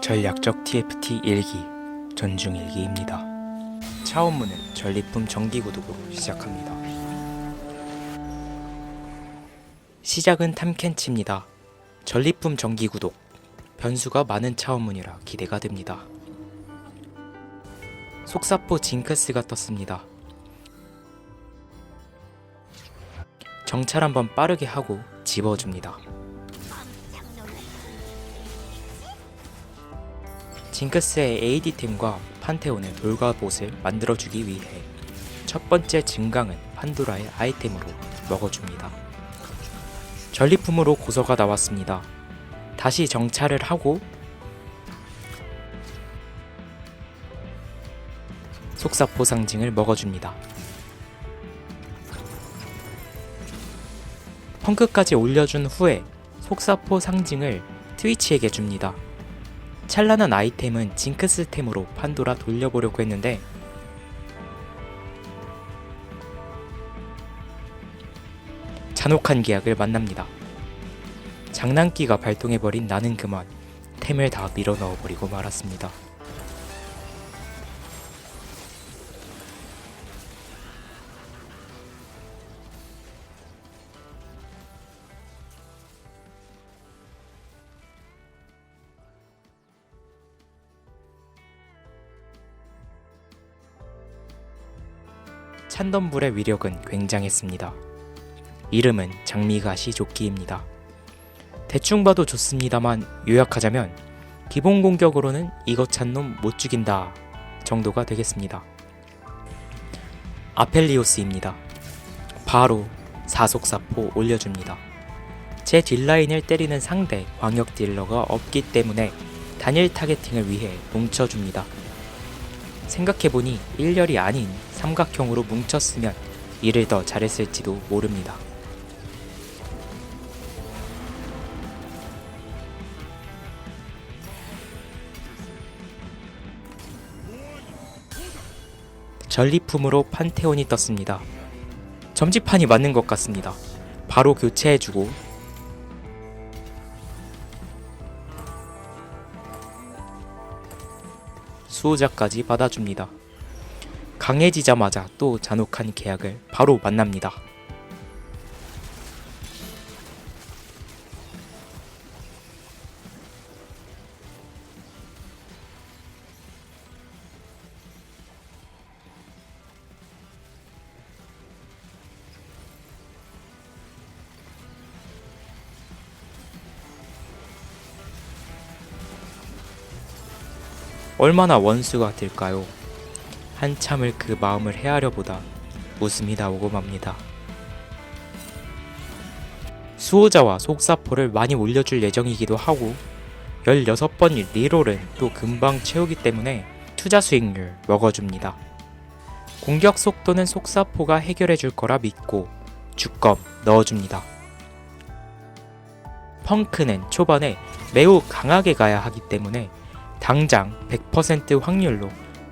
전략적 TFT 일기 전중 일기입니다. 차원문은 전리품 정기구독으로 시작합니다. 시작은 탐켄치입니다. 전리품 정기구독 변수가 많은 차원문이라 기대가 됩니다. 속사포 징크스가 떴습니다. 정찰 한번 빠르게 하고 집어줍니다. 징크스의 AD템과 판테온의 돌과봇을 만들어주기 위해 첫 번째 증강은 판도라의 아이템으로 먹어줍니다. 전리품으로 고서가 나왔습니다. 다시 정찰을 하고 속사포 상징을 먹어줍니다. 펑크까지 올려준 후에 속사포 상징을 트위치에게 줍니다. 찬란한 아이템은 징크스템으로 판도라 돌려보려고 했는데 잔혹한 계약을 만납니다. 장난기가 발동해버린 나는 그만 템을 다 밀어 넣어버리고 말았습니다. 찬덤불의 위력은 굉장했습니다. 이름은 장미가시 조끼입니다. 대충 봐도 좋습니다만 요약하자면 기본 공격으로는 이것 찬 놈 못 죽인다 정도가 되겠습니다. 아펠리오스입니다. 바로 사속사포 올려줍니다. 제 뒷라인을 때리는 상대 광역 딜러가 없기 때문에 단일 타겟팅을 위해 뭉쳐줍니다. 생각해보니 1열이 아닌 삼각형으로 뭉쳤으면 일을 더 잘했을지도 모릅니다. 전리품으로 판테온이 떴습니다. 점지판이 맞는 것 같습니다. 바로 교체해주고 수호자까지 받아줍니다. 강해지자마자 또 잔혹한 계약을 바로 만납니다. 얼마나 원수가 될까요? 한참을 그 마음을 헤아려 보다 웃음이 나오고 맙니다. 수호자와 속사포를 많이 올려줄 예정이기도 하고 16번 리롤은 또 금방 채우기 때문에 투자 수익률 먹어줍니다. 공격 속도는 속사포가 해결해 줄 거라 믿고 주검 넣어줍니다. 펑크는 초반에 매우 강하게 가야 하기 때문에 당장 100% 확률로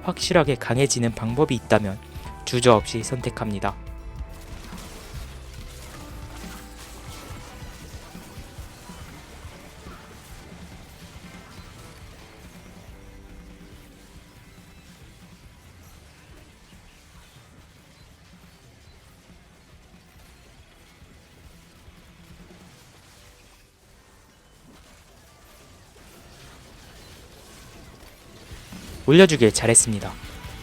확실하게 강해지는 방법이 있다면 주저없이 선택합니다. 올려주길 잘했습니다.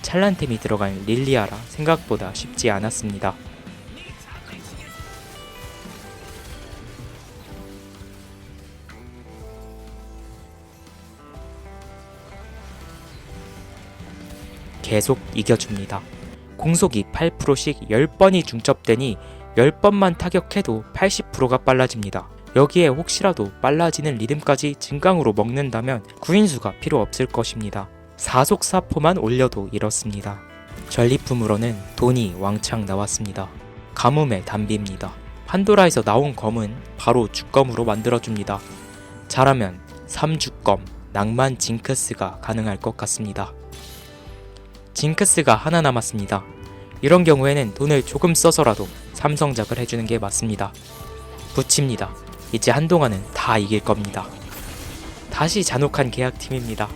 찰란템이 들어간 릴리아라 생각보다 쉽지 않았습니다. 계속 이겨줍니다. 공속이 8%씩 10번이 중첩되니 10번만 타격해도 80%가 빨라집니다. 여기에 혹시라도 빨라지는 리듬까지 증강으로 먹는다면 구인수가 필요 없을 것입니다. 사속사포만 올려도 이렇습니다. 전리품으로는 돈이 왕창 나왔습니다. 가뭄의 담비입니다. 판도라에서 나온 검은 바로 주검으로 만들어줍니다. 잘하면 3주검, 낭만 징크스가 가능할 것 같습니다. 징크스가 하나 남았습니다. 이런 경우에는 돈을 조금 써서라도 삼성작을 해주는 게 맞습니다. 붙입니다. 이제 한동안은 다 이길 겁니다. 다시 잔혹한 계약팀입니다.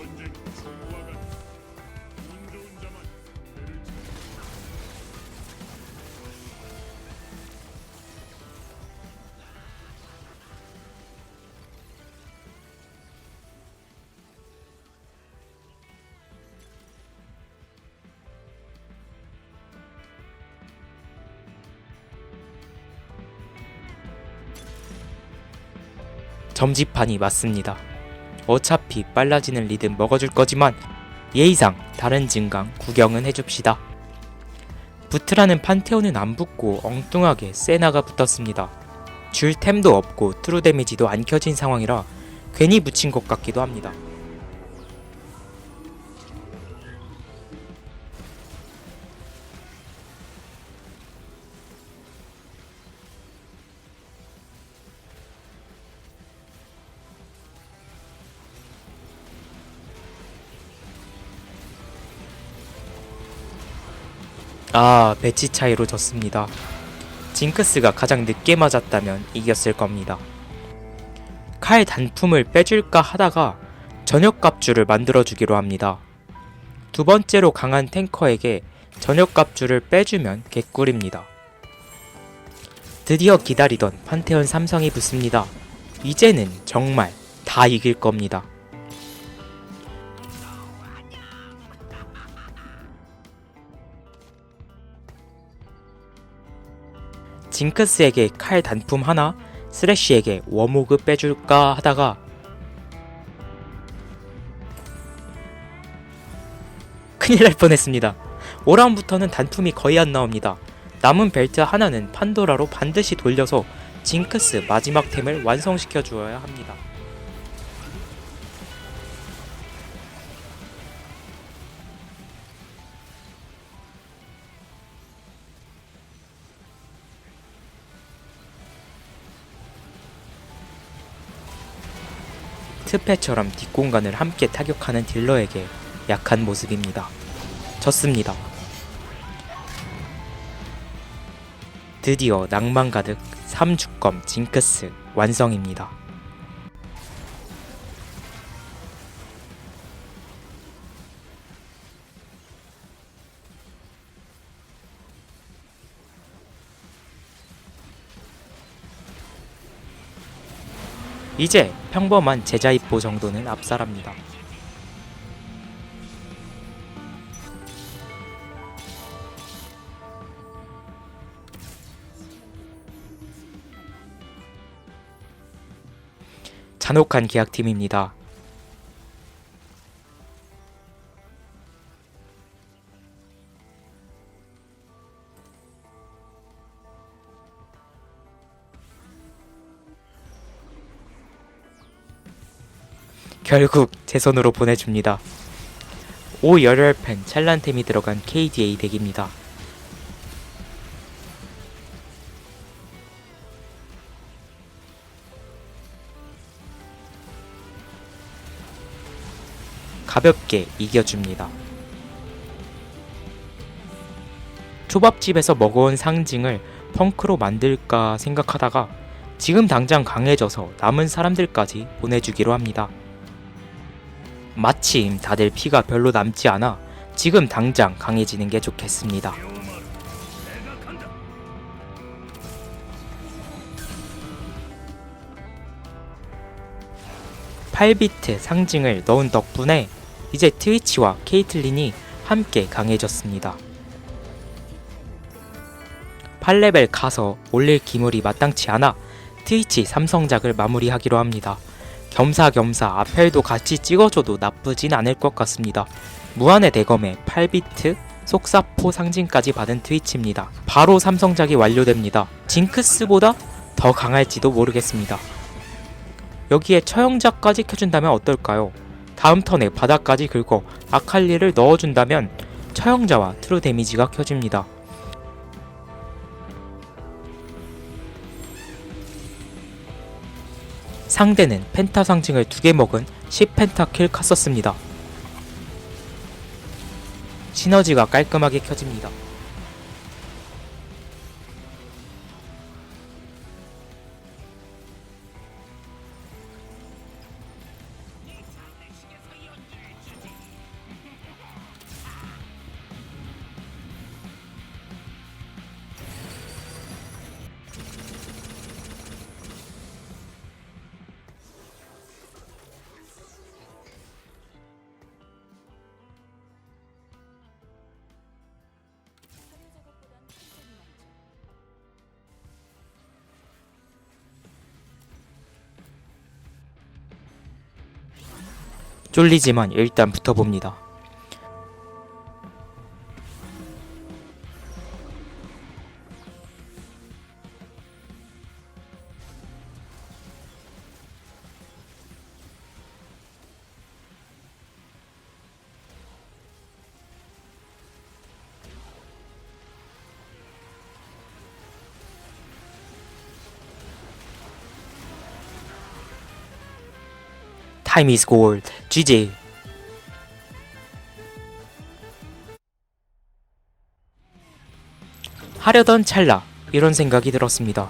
점지판이 맞습니다. 어차피 빨라지는 리듬 먹어줄 거지만 예의상 다른 증강 구경은 해줍시다. 부트라는 판테온은 안 붙고 엉뚱하게 세나가 붙었습니다. 줄 템도 없고 트루 데미지도 안 켜진 상황이라 괜히 붙인 것 같기도 합니다. 아, 배치 차이로 졌습니다. 징크스가 가장 늦게 맞았다면 이겼을 겁니다. 칼 단품을 빼줄까 하다가 저녁 갑주를 만들어주기로 합니다. 두 번째로 강한 탱커에게 저녁 갑주를 빼주면 개꿀입니다. 드디어 기다리던 판테온 삼성이 붙습니다. 이제는 정말 다 이길 겁니다. 징크스에게 칼 단품 하나, 스래쉬에게 워모그 빼줄까 하다가 큰일 날 뻔했습니다. 5라운드부터는 단품이 거의 안 나옵니다. 남은 벨트 하나는 판도라로 반드시 돌려서 징크스 마지막 템을 완성시켜 주어야 합니다. 트페처럼 뒷공간을 함께 타격하는 딜러에게 약한 모습입니다. 졌습니다. 드디어 낭만 가득 3주검 징크스 완성입니다. 이제 평범한 제자 입보 정도는 압살합니다. 잔혹한 계약팀입니다. 결국 제 손으로 보내줍니다. 5 열혈팬 찰란템이 들어간 KDA 덱입니다. 가볍게 이겨줍니다. 초밥집에서 먹어온 상징을 펑크로 만들까 생각하다가 지금 당장 강해져서 남은 사람들까지 보내주기로 합니다. 마침 다들 피가 별로 남지 않아 지금 당장 강해지는 게 좋겠습니다. 팔비트 상징을 넣은 덕분에 이제 트위치와 케이틀린이 함께 강해졌습니다. 8레벨 가서 올릴 기물이 마땅치 않아 트위치 삼성작을 마무리하기로 합니다. 겸사겸사 아펠도 같이 찍어줘도 나쁘진 않을 것 같습니다. 무한의 대검에 8비트 속사포 상징까지 받은 트위치입니다. 바로 삼성작이 완료됩니다. 징크스보다 더 강할지도 모르겠습니다. 여기에 처형작까지 켜준다면 어떨까요? 다음 턴에 바닥까지 긁어 아칼리를 넣어준다면 처형자와 트루 데미지가 켜집니다. 상대는 펜타 상징을 두개 먹은 10펜타 킬 컸었습니다. 시너지가 깔끔하게 켜집니다. 쫄리지만 일단 붙어봅니다. Time is gold. GG. 하려던 찰나 이런 생각이 들었습니다.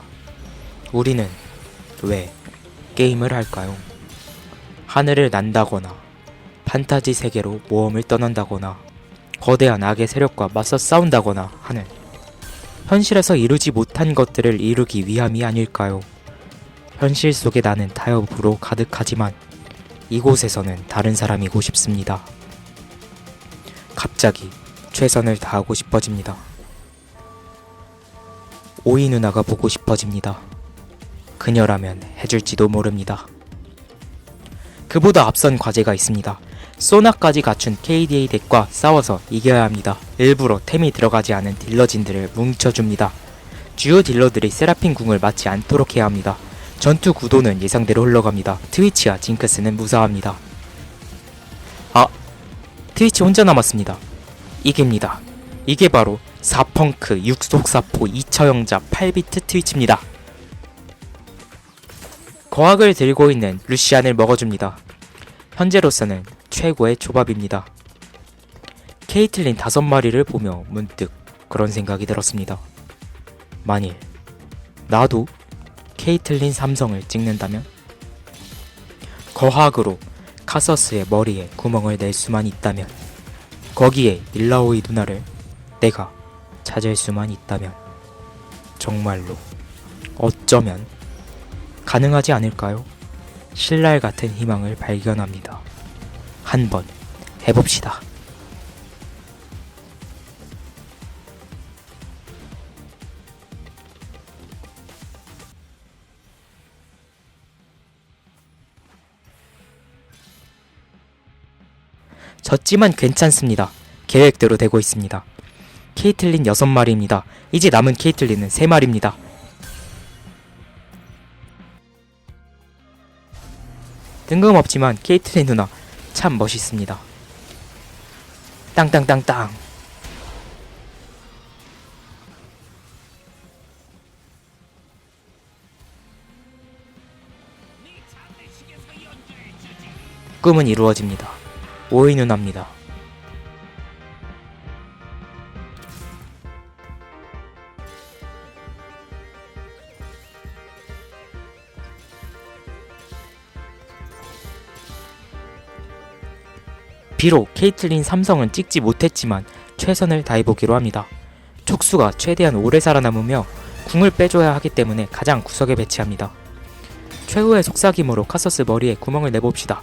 우리는 왜 게임을 할까요? 하늘을 난다거나 판타지 세계로 모험을 떠난다거나 거대한 악의 세력과 맞서 싸운다거나 하는 현실에서 이루지 못한 것들을 이루기 위함이 아닐까요? 현실 속에 나는 타협으로 가득하지만 이곳에서는 다른 사람이고 싶습니다. 갑자기 최선을 다하고 싶어집니다. 오이 누나가 보고 싶어집니다. 그녀라면 해줄지도 모릅니다. 그보다 앞선 과제가 있습니다. 소나까지 갖춘 KDA 덱과 싸워서 이겨야 합니다. 일부러 템이 들어가지 않은 딜러진들을 뭉쳐줍니다. 주요 딜러들이 세라핀 궁을 맞지 않도록 해야 합니다. 전투 구도는 예상대로 흘러갑니다. 트위치와 징크스는 무사합니다. 아, 트위치 혼자 남았습니다. 이깁니다. 이게 바로 4펑크 6속사포 2처형자 8비트 트위치입니다. 거학을 들고 있는 루시안을 먹어줍니다. 현재로서는 최고의 조밥입니다. 케이틀린 다섯 마리를 보며 문득 그런 생각이 들었습니다. 만일 나도 케이틀린 삼성을 찍는다면 거학으로 카서스의 머리에 구멍을 낼 수만 있다면 거기에 닐라오이 누나를 내가 찾을 수만 있다면 정말로 어쩌면 가능하지 않을까요? 신랄 같은 희망을 발견합니다. 한번 해봅시다. 졌지만 괜찮습니다. 계획대로 되고 있습니다. 케이틀린 6마리입니다. 이제 남은 케이틀린은 3마리입니다. 뜬금없지만 케이틀린 누나 참 멋있습니다. 땅땅땅땅 꿈은 이루어집니다. 오이 누나입니다. 비록 케이틀린 삼성은 찍지 못했지만 최선을 다해보기로 합니다. 촉수가 최대한 오래 살아남으며 궁을 빼줘야 하기 때문에 가장 구석에 배치합니다. 최후의 속삭임으로 카서스 머리에 구멍을 내봅시다.